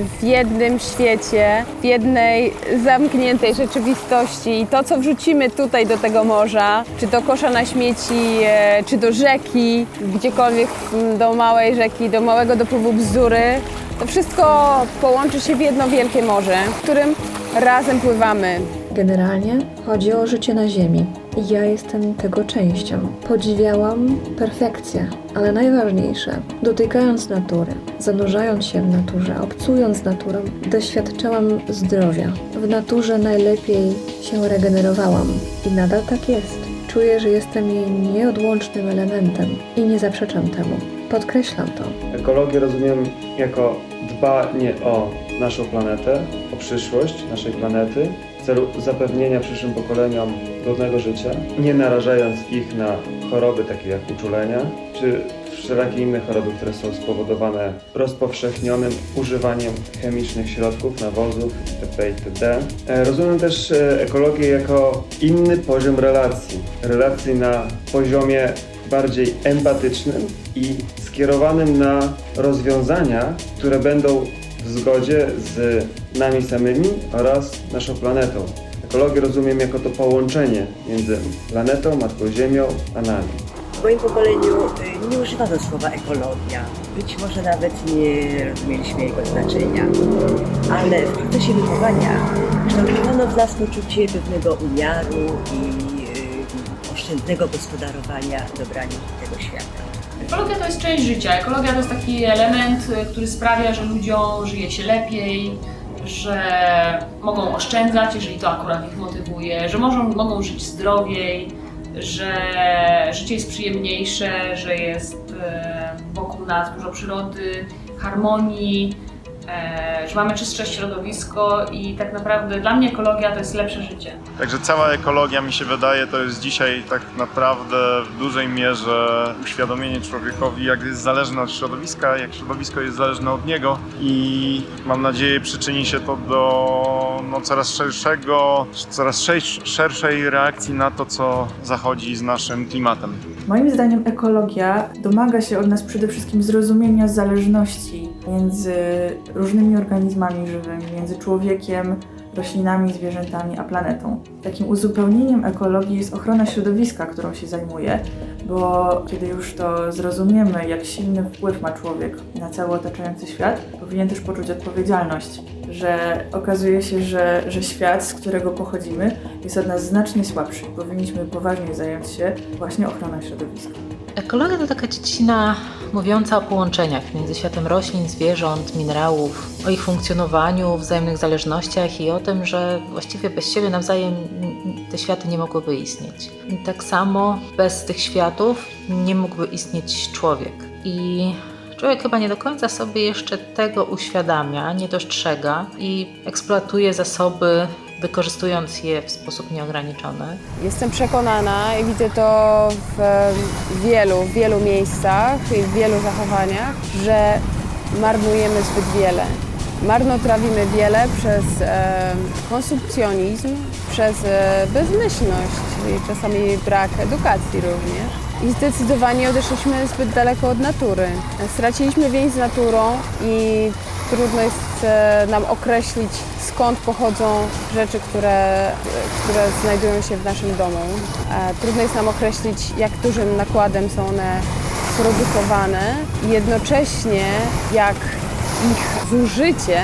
w jednym świecie, w jednej zamkniętej rzeczywistości i to, co wrzucimy tutaj do tego morza, czy do kosza na śmieci, e, czy do rzeki, gdziekolwiek m, do małej rzeki, do małego dopływu bzdury, to wszystko połączy się w jedno wielkie morze, w którym razem pływamy. Generalnie chodzi o życie na Ziemi. Ja jestem tego częścią. Podziwiałam perfekcję, ale najważniejsze, dotykając natury, zanurzając się w naturze, obcując naturą, doświadczałam zdrowia. W naturze najlepiej się regenerowałam i nadal tak jest. Czuję, że jestem jej nieodłącznym elementem i nie zaprzeczam temu. Podkreślam to. Ekologię rozumiem jako dbanie o naszą planetę, o przyszłość naszej planety celu zapewnienia przyszłym pokoleniom godnego życia, nie narażając ich na choroby takie jak uczulenia czy wszelakie inne choroby, które są spowodowane rozpowszechnionym używaniem chemicznych środków, nawozów itp. itd. E, Rozumiem też e, ekologię jako inny poziom relacji. Relacji na poziomie bardziej empatycznym i skierowanym na rozwiązania, które będą w zgodzie z nami samymi oraz naszą planetą. Ekologię rozumiem jako to połączenie między planetą, Matką Ziemią, a nami. W moim pokoleniu y, nie używano słowa ekologia. Być może nawet nie rozumieliśmy jego znaczenia. Ale w procesie wychowania kształtowano w nas poczucie pewnego umiaru i y, oszczędnego gospodarowania dobrami tego świata. Ekologia to jest część życia. Ekologia to jest taki element, y, który sprawia, że ludziom żyje się lepiej, że mogą oszczędzać, jeżeli to akurat ich motywuje, że mogą, mogą żyć zdrowiej, że życie jest przyjemniejsze, że jest e, wokół nas dużo przyrody, harmonii, że mamy czystsze środowisko i tak naprawdę dla mnie ekologia to jest lepsze życie. Także cała ekologia mi się wydaje to jest dzisiaj tak naprawdę w dużej mierze uświadomienie człowiekowi jak jest zależny od środowiska, jak środowisko jest zależne od niego i mam nadzieję przyczyni się to do no, coraz szerszego, coraz szersz- szerszej reakcji na to co zachodzi z naszym klimatem. Moim zdaniem ekologia domaga się od nas przede wszystkim zrozumienia zależności między różnymi organizmami żywymi, między człowiekiem, roślinami, zwierzętami a planetą. Takim uzupełnieniem ekologii jest ochrona środowiska, którą się zajmuję, bo kiedy już to zrozumiemy, jak silny wpływ ma człowiek na cały otaczający świat, powinien też poczuć odpowiedzialność, że okazuje się, że, że świat, z którego pochodzimy, jest od nas znacznie słabszy powinniśmy poważnie zająć się właśnie ochroną środowiska. Ekologia to taka dziedzina mówiąca o połączeniach między światem roślin, zwierząt, minerałów, o ich funkcjonowaniu, wzajemnych zależnościach i o tym, że właściwie bez siebie nawzajem te światy nie mogłyby istnieć. I tak samo bez tych światów nie mógłby istnieć człowiek. I Człowiek chyba nie do końca sobie jeszcze tego uświadamia, nie dostrzega i eksploatuje zasoby, wykorzystując je w sposób nieograniczony. Jestem przekonana i widzę to w wielu, wielu miejscach i w wielu zachowaniach, że marnujemy zbyt wiele. Marnotrawimy wiele przez e, konsumpcjonizm, przez e, bezmyślność i czasami brak edukacji również. I zdecydowanie odeszliśmy zbyt daleko od natury. Straciliśmy więź z naturą i trudno jest e, nam określić, skąd pochodzą rzeczy, które, które znajdują się w naszym domu. E, Trudno jest nam określić, jak dużym nakładem są one produkowane i jednocześnie jak ich zużycie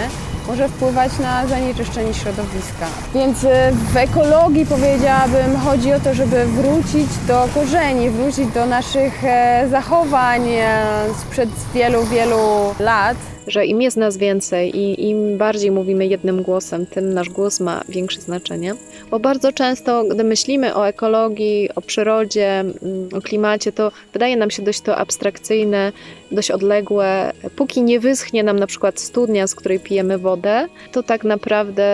może wpływać na zanieczyszczenie środowiska. Więc e, w ekologii powiedziałabym, chodzi o to, żeby wrócić do korzeni, wrócić do naszych e, zachowań e, sprzed wielu, wielu lat. że im jest nas więcej i im bardziej mówimy jednym głosem, tym nasz głos ma większe znaczenie. Bo bardzo często, gdy myślimy o ekologii, o przyrodzie, mm, o klimacie, to wydaje nam się dość to abstrakcyjne, dość odległe. Póki nie wyschnie nam na przykład studnia, z której pijemy wodę, to tak naprawdę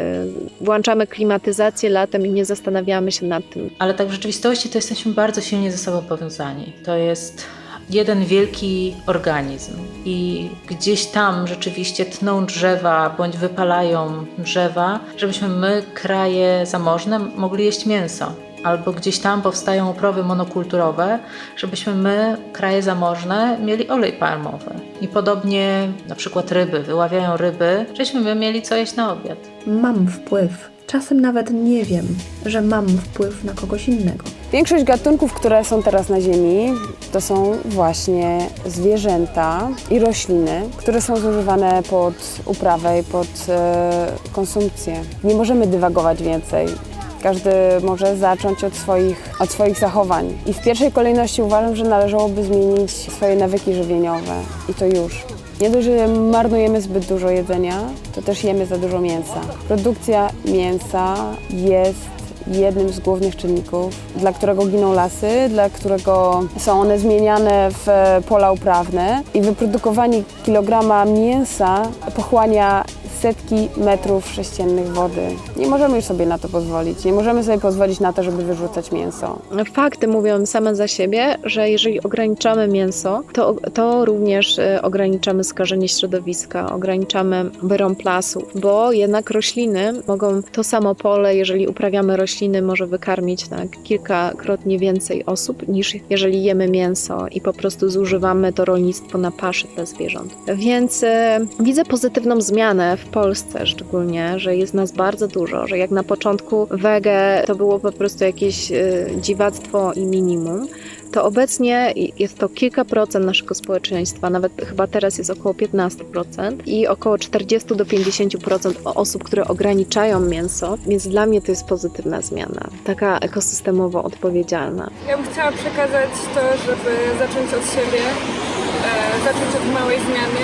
y, włączamy klimatyzację latem i nie zastanawiamy się nad tym, Ale tak w rzeczywistości to jesteśmy bardzo silnie ze sobą powiązani. To jest jeden wielki organizm i gdzieś tam rzeczywiście tną drzewa bądź wypalają drzewa, żebyśmy my, kraje zamożne, mogli jeść mięso. Albo gdzieś tam powstają uprawy monokulturowe, żebyśmy my, kraje zamożne, mieli olej palmowy. I podobnie na przykład ryby, wyławiają ryby, żebyśmy my mieli co jeść na obiad. Mam wpływ. Czasem nawet nie wiem, że mam wpływ na kogoś innego. Większość gatunków, które są teraz na Ziemi, to są właśnie zwierzęta i rośliny, które są zużywane pod uprawę i pod e, konsumpcję. Nie możemy dywagować więcej. Każdy może zacząć od swoich, od swoich zachowań. I w pierwszej kolejności uważam, że należałoby zmienić swoje nawyki żywieniowe. I to już. Nie dość, że marnujemy zbyt dużo jedzenia, to też jemy za dużo mięsa. Produkcja mięsa jest jednym z głównych czynników, dla którego giną lasy, dla którego są one zmieniane w pola uprawne i wyprodukowanie kilograma mięsa pochłania setki metrów sześciennych wody. Nie możemy już sobie na to pozwolić. Nie możemy sobie pozwolić na to, żeby wyrzucać mięso. Fakty mówią same za siebie, że jeżeli ograniczamy mięso, to, to również y, ograniczamy skażenie środowiska, ograniczamy wyrąb lasów, bo jednak rośliny mogą, to samo pole, jeżeli uprawiamy rośliny, może wykarmić tak, kilkakrotnie więcej osób niż jeżeli jemy mięso i po prostu zużywamy to rolnictwo na paszy dla zwierząt. Więc y, widzę pozytywną zmianę w Polsce szczególnie, że jest nas bardzo dużo, że jak na początku wege to było po prostu jakieś y, dziwactwo i minimum, to obecnie jest to kilka procent naszego społeczeństwa, nawet chyba teraz jest około 15% i około 40 do 50% osób, które ograniczają mięso, więc dla mnie to jest pozytywna zmiana, taka ekosystemowo odpowiedzialna. Ja bym chciała przekazać to, żeby zacząć od siebie, e, zacząć od małej zmiany,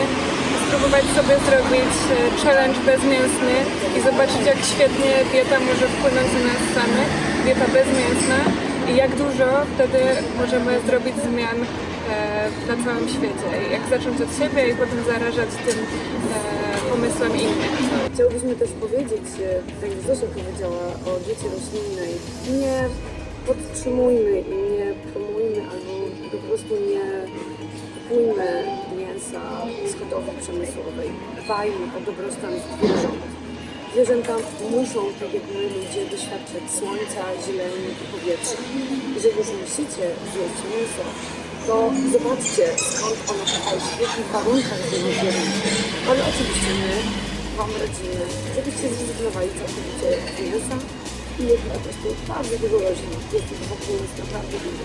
spróbować sobie zrobić e, challenge bezmięsny i zobaczyć jak świetnie dieta może wpłynąć na nas samych, dieta bezmięsna i jak dużo wtedy możemy zrobić zmian e, na całym świecie. Jak zacząć od siebie i potem zarażać tym e, pomysłem innych. Chciałbyśmy też powiedzieć, tak jak Zosia powiedziała o diecie roślinnej, nie podtrzymujmy i nie promujmy albo po prostu nie kupujmy mięsa z hodowli przemysłowej. Dbajmy o dobrostan zwierząt. Zwierzęta muszą, tak jak my ludzie, doświadczać słońca, zieleni i powietrza. Jeżeli już musicie zjeść mięso, to zobaczcie skąd ono pochodzi, w jakich warunkach było zjedzone. Ale oczywiście my Wam radzimy, żebyście zrezygnowali całkowicie z mięsa i jedli po prostu bardzo dużo roślin. Jest ich wokół nas naprawdę dużo.